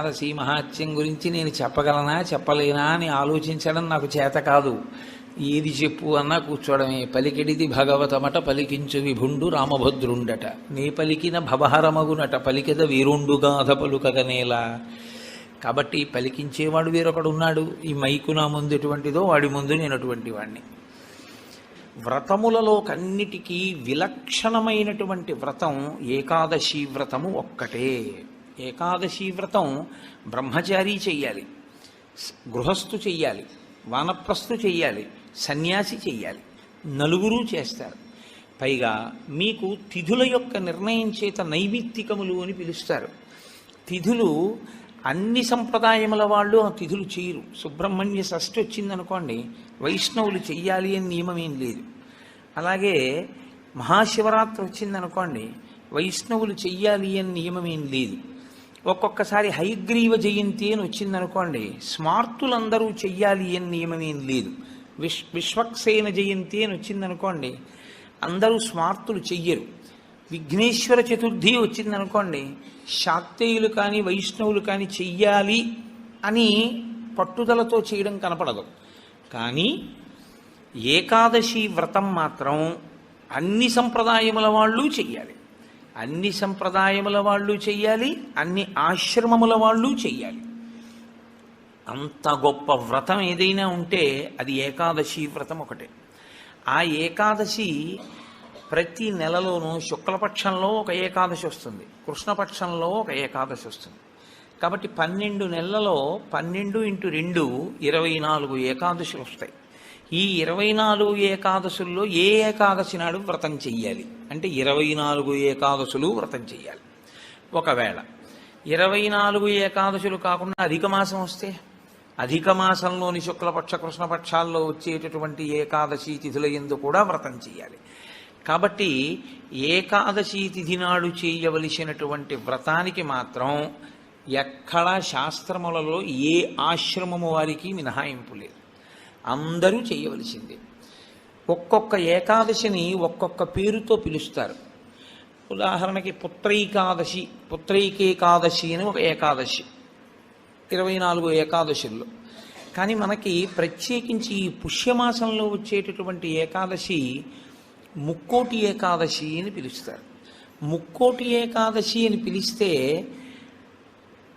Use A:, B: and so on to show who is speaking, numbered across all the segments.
A: ఏకాదశి మహాత్యం గురించి నేను చెప్పగలనా చెప్పలేనా అని ఆలోచించడం నాకు చేత కాదు. ఏది చెప్పు అన్నా కూర్చోవడమే పలికిడిది భగవతమట పలికించు విభుండు రామభద్రుండట. నీ పలికిన భవహరమగునట పలికిద వీరుండుగాధ పలుకగనేలా కాబట్టి పలికించేవాడు వేరొకడున్నాడు. ఈ మైకు నా ముందు ఎటువంటిదో వాడి ముందు నేను అటువంటి వాడిని వ్రతములలో కన్నిటికీ విలక్షణమైనటువంటి వ్రతం ఏకాదశి వ్రతము ఒక్కటే. ఏకాదశి వ్రతం బ్రహ్మచారి చెయ్యాలి గృహస్థు చెయ్యాలి వానప్రస్థు చెయ్యాలి సన్యాసి చెయ్యాలి నలుగురు చేస్తారు. పైగా మీకు తిథుల యొక్క నిర్ణయం చేత నైమిత్తికములు అని పిలుస్తారు. తిథులు అన్ని సంప్రదాయముల వాళ్ళు ఆ తిథులు చేయరు. సుబ్రహ్మణ్య షష్ఠి వచ్చిందనుకోండి వైష్ణవులు చెయ్యాలి అని నియమం ఏం లేదు. అలాగే మహాశివరాత్రి వచ్చిందనుకోండి వైష్ణవులు చెయ్యాలి అని నియమం ఏం లేదు. ఒక్కొక్కసారి హైగ్రీవ జయంతి అని వచ్చిందనుకోండి స్మార్తులందరూ చెయ్యాలి అని నియమం ఏం లేదు. విశ్ విశ్వక్సేన జయంతి అని వచ్చిందనుకోండి అందరూ స్మార్తులు చెయ్యరు. విఘ్నేశ్వర చతుర్థి వచ్చిందనుకోండి శాక్తేయులు కానీ వైష్ణవులు కానీ చెయ్యాలి అని పట్టుదలతో చేయడం కనపడదు. కానీ ఏకాదశి వ్రతం మాత్రం అన్ని సంప్రదాయముల వాళ్ళు చెయ్యాలి. అన్ని సంప్రదాయముల వాళ్ళు చెయ్యాలి అన్ని ఆశ్రమముల వాళ్ళు చెయ్యాలి. అంత గొప్ప వ్రతం ఏదైనా ఉంటే అది ఏకాదశి వ్రతం ఒకటే. ఆ ఏకాదశి ప్రతి నెలలోనూ శుక్లపక్షంలో ఒక ఏకాదశి వస్తుంది కృష్ణపక్షంలో ఒక ఏకాదశి వస్తుంది. కాబట్టి పన్నెండు నెలలలో పన్నెండు ఇంటూ రెండు ఇరవై నాలుగు ఏకాదశులు వస్తాయి. ఈ ఇరవై నాలుగు ఏకాదశుల్లో ఏ ఏకాదశి నాడు వ్రతం చెయ్యాలి? అంటే ఇరవై నాలుగు ఏకాదశులు వ్రతం చెయ్యాలి. ఒకవేళ ఇరవై నాలుగు ఏకాదశులు కాకుండా అధిక మాసం వస్తే అధిక మాసంలోని శుక్లపక్ష కృష్ణపక్షాల్లో వచ్చేటటువంటి ఏకాదశి తిథుల ఎందు కూడా వ్రతం చేయాలి కాబట్టి ఏకాదశి తిథి నాడు చేయవలసినటువంటి వ్రతానికి మాత్రం ఎక్కడా శాస్త్రములలో ఏ ఆశ్రమము వారికి మినహాయింపు లేదు. అందరూ చేయవలసిందే. ఒక్కొక్క ఏకాదశిని ఒక్కొక్క పేరుతో పిలుస్తారు. ఉదాహరణకి పుత్రైకాదశి పుత్రైకేకాదశి అని ఒక ఏకాదశి. ఇరవై నాలుగు ఏకాదశుల్లో. కానీ మనకి ప్రత్యేకించి ఈ పుష్యమాసంలో వచ్చేటటువంటి ఏకాదశి ముక్కోటి ఏకాదశి అని పిలుస్తారు. ముక్కోటి ఏకాదశి అని పిలిస్తే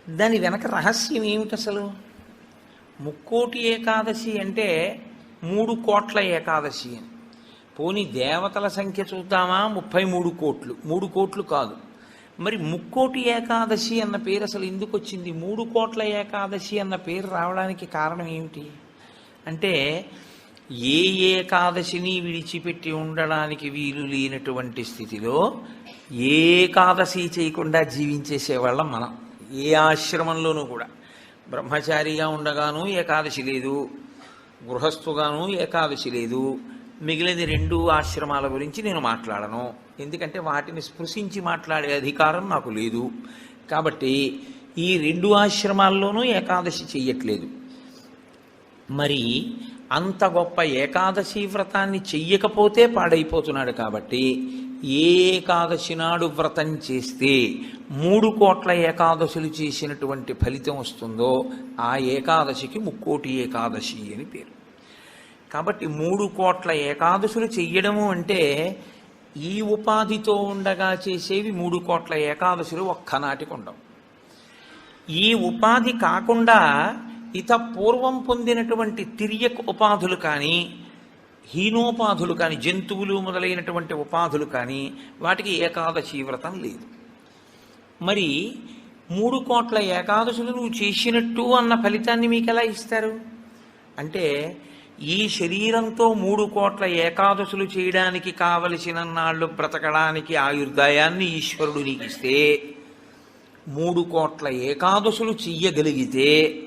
A: దాని వెనక రహస్యం ఏమిటి అసలు ముక్కోటి ఏకాదశి అంటే మూడు కోట్ల ఏకాదశి అని. పోని దేవతల సంఖ్య చూద్దామా? ముప్పై మూడు కోట్లు. మూడు కోట్లు కాదు. మరి ముక్కోటి ఏకాదశి అన్న పేరు అసలు ఎందుకు వచ్చింది? మూడు కోట్ల ఏకాదశి అన్న పేరు రావడానికి కారణం ఏమిటి? అంటే ఏ ఏకాదశిని విడిచిపెట్టి ఉండడానికి వీలు లేనటువంటి స్థితిలో ఏకాదశి చేయకుండా జీవించేసేవాళ్ళం మనం. ఏ ఆశ్రమంలోనూ కూడా. బ్రహ్మచారిగా ఉండగాను ఏకాదశి లేదు. గృహస్థుగాను ఏకాదశి లేదు. మిగిలిన రెండు ఆశ్రమాల గురించి నేను మాట్లాడను. ఎందుకంటే వాటిని స్పృశించి మాట్లాడే అధికారం నాకు లేదు. కాబట్టి ఈ రెండు ఆశ్రమాల్లోనూ ఏకాదశి చెయ్యట్లేదు. మరి అంత గొప్ప ఏకాదశి వ్రతాన్ని చెయ్యకపోతే పాడైపోతున్నాడు కాబట్టి ఏకాదశి నాడు వ్రతం చేస్తే మూడు కోట్ల ఏకాదశులు చేసినటువంటి ఫలితం వస్తుందో ఆ ఏకాదశికి ముక్కోటి ఏకాదశి అని పేరు. కాబట్టి మూడు కోట్ల ఏకాదశులు చెయ్యడము అంటే ఈ ఉపాధితో ఉండగా చేసేవి మూడు కోట్ల ఏకాదశులు ఒక్కనాటికి ఉండవు. ఈ ఉపాధి కాకుండా ఇత పూర్వం పొందినటువంటి తిర్యక్ ఉపాధులు కానీ హీనోపాధులు కానీ జంతువులు మొదలైనటువంటి ఉపాధులు కానీ వాటికి ఏకాదశి వ్రతం లేదు. మరి మూడు కోట్ల ఏకాదశులు నువ్వు చేసినట్టు అన్న ఫలితాన్ని మీకు ఎలా ఇస్తారు? అంటే ఈ శరీరంతో మూడు కోట్ల ఏకాదశులు చేయడానికి కావలసిన నాళ్ళు బ్రతకడానికి ఆయుర్దాయాన్ని ఈశ్వరుడు నీకు ఇస్తే మూడు కోట్ల ఏకాదశులు చెయ్యగలిగితే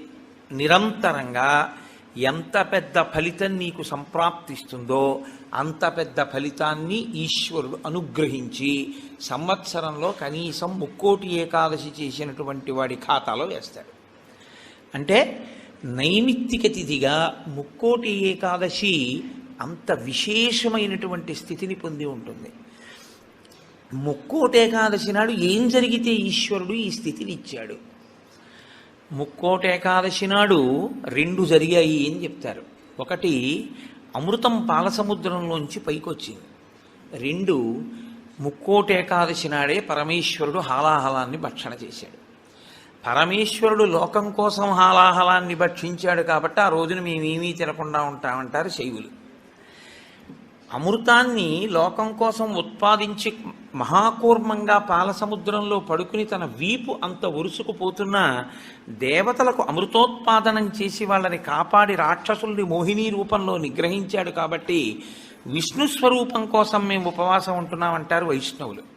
A: నిరంతరంగా ఎంత పెద్ద ఫలితం నీకు సంప్రాప్తిస్తుందో అంత పెద్ద ఫలితాన్ని ఈశ్వరుడు అనుగ్రహించి సంవత్సరంలో కనీసం ముక్కోటి ఏకాదశి చేసినటువంటి వాడి ఖాతాలో వేస్తాడు. అంటే నైమిత్తిక తిథిగా ముక్కోటి ఏకాదశి అంత విశేషమైనటువంటి స్థితిని పొంది ఉంటుంది. ముక్కోటి ఏకాదశి నాడు ఏం జరిగితే ఈశ్వరుడు ఈ స్థితిని ఇచ్చాడు? ముక్కోట ఏకాదశి నాడు రెండు జరిగాయి అని చెప్తారు. ఒకటి అమృతం పాలసముద్రంలోంచి పైకొచ్చింది. రెండు ముక్కోట ఏకాదశి నాడే పరమేశ్వరుడు హాలాహలాన్ని భక్షణ చేశాడు. పరమేశ్వరుడు లోకం కోసం హాలాహలాన్ని భక్షించాడు కాబట్టి ఆ రోజున మేమేమీ తినకుండా ఉంటామంటారు శైవులు. అమృతాన్ని లోకం కోసం ఉత్పాదించి మహాకూర్మంగా పాలసముద్రంలో పడుకుని తన వీపు అంత ఉరుసుకుపోతున్నా దేవతలకు అమృతోత్పాదనం చేసి వాళ్ళని కాపాడి రాక్షసుల్ని మోహిని రూపంలో నిగ్రహించాడు కాబట్టి విష్ణు స్వరూపం కోసం మేము ఉపవాసం ఉంటున్నామంటారు వైష్ణవులు.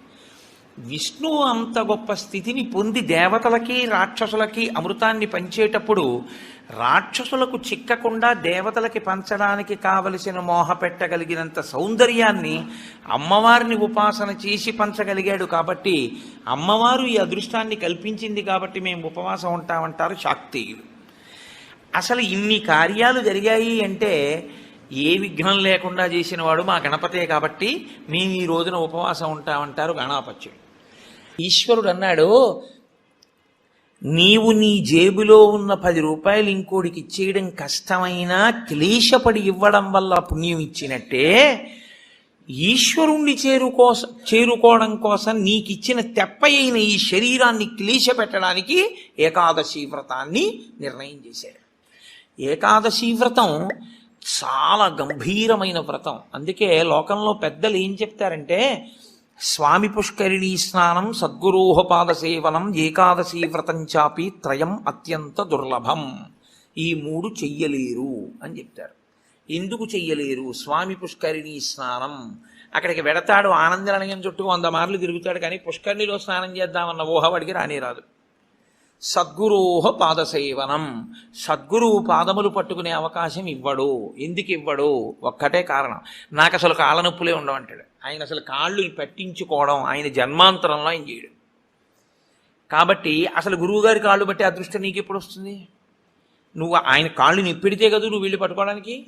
A: విష్ణువు అంత గొప్ప స్థితిని పొంది దేవతలకి రాక్షసులకి అమృతాన్ని పంచేటప్పుడు రాక్షసులకు చిక్కకుండా దేవతలకి పంచడానికి కావలసిన మోహ పెట్టగలిగినంత సౌందర్యాన్ని అమ్మవారిని ఉపాసన చేసి పంచగలిగాడు కాబట్టి అమ్మవారు ఈ అదృష్టాన్ని కల్పించింది కాబట్టి మేము ఉపవాసం ఉంటామంటారు శాక్తీయులు. అసలు ఇన్ని కార్యాలు జరిగాయి అంటే ఏ విఘ్నం లేకుండా చేసిన వాడు మా గణపతే కాబట్టి మేము ఈ రోజున ఉపవాసం ఉంటామంటారు గణాపత్యుడు. ఈశ్వరుడు అన్నాడు నీవు నీ జేబులో ఉన్న పది రూపాయలు ఇంకోటికి ఇచ్చేయడం కష్టమైనా క్లేశపడి ఇవ్వడం వల్ల పుణ్యం ఇచ్చినట్టే ఈశ్వరుణ్ణి చేరుకోస చేరుకోవడం కోసం నీకిచ్చిన తెప్ప అయిన ఈ శరీరాన్ని క్లేశ పెట్టడానికి ఏకాదశి వ్రతాన్ని నిర్ణయం చేశాడు. ఏకాదశి వ్రతం చాలా గంభీరమైన వ్రతం. అందుకే లోకంలో పెద్దలు ఏం చెప్తారంటే స్వామి పుష్కరిణీ స్నానం సద్గురోహపాద సేవనం ఏకాదశి వ్రతం చాపి త్రయం అత్యంత దుర్లభం. ఈ మూడు చెయ్యలేరు అని చెప్తారు. ఎందుకు చెయ్యలేరు? స్వామి పుష్కరిణీ స్నానం. అక్కడికి వెడతాడు ఆనందనయం చుట్టూ వంద మార్లు తిరుగుతాడు కానీ పుష్కరిణిలో స్నానం చేద్దామన్న ఊహవాడికి రానే రాదు. సద్గురోహ పాదసేవనం. సద్గురువు పాదములు పట్టుకునే అవకాశం ఇవ్వడు. ఎందుకు ఇవ్వడు? ఒక్కటే కారణం. నాకు అసలు కాళ్ళ నొప్పులే ఉండవంటాడు. ఆయన అసలు కాళ్ళు పెట్టించుకోవడం ఆయన జన్మాంతరంలో ఆయన చేయడు. కాబట్టి అసలు గురువుగారి కాళ్ళు బట్టి అదృష్టం నీకు ఎప్పుడు వస్తుంది నువ్వు ఆయన కాళ్ళు నిప్పిడితే కదా నువ్వు వీళ్ళు పట్టుకోవడానికి?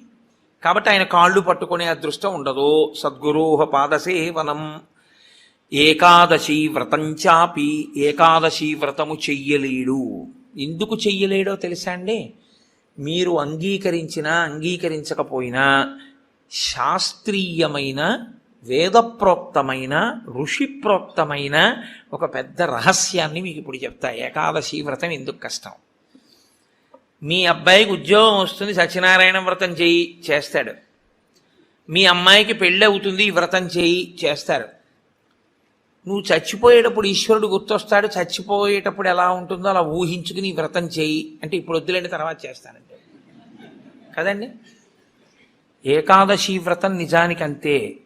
A: కాబట్టి ఆయన కాళ్ళు పట్టుకునే అదృష్టం ఉండదు. సద్గురోహ పాదసేవనం. ఏకాదశి వ్రతం చాపి ఏకాదశి వ్రతము చెయ్యలేడు. ఎందుకు చెయ్యలేడో తెలుసా అండి? మీరు అంగీకరించినా అంగీకరించకపోయినా శాస్త్రీయమైన వేదప్రోక్తమైన ఋషిప్రోక్తమైన ఒక పెద్ద రహస్యాన్ని మీకు ఇప్పుడు చెప్తా. ఏకాదశి వ్రతం ఎందుకు కష్టం? మీ అబ్బాయికి ఉద్యోగం వస్తుంది సత్యనారాయణ వ్రతం చేయి చేస్తాడు. మీ అమ్మాయికి పెళ్ళి అవుతుంది వ్రతం చేయి చేస్తారు నువ్వు చచ్చిపోయేటప్పుడు ఈశ్వరుడు గుర్తొస్తాడు చచ్చిపోయేటప్పుడు ఎలా ఉంటుందో అలా ఊహించుకుని వ్రతం చేయి అంటే ఇప్పుడు వద్దులేని తర్వాత చేస్తానంటే. కదండి? ఏకాదశి వ్రతం నిజానికి అంతే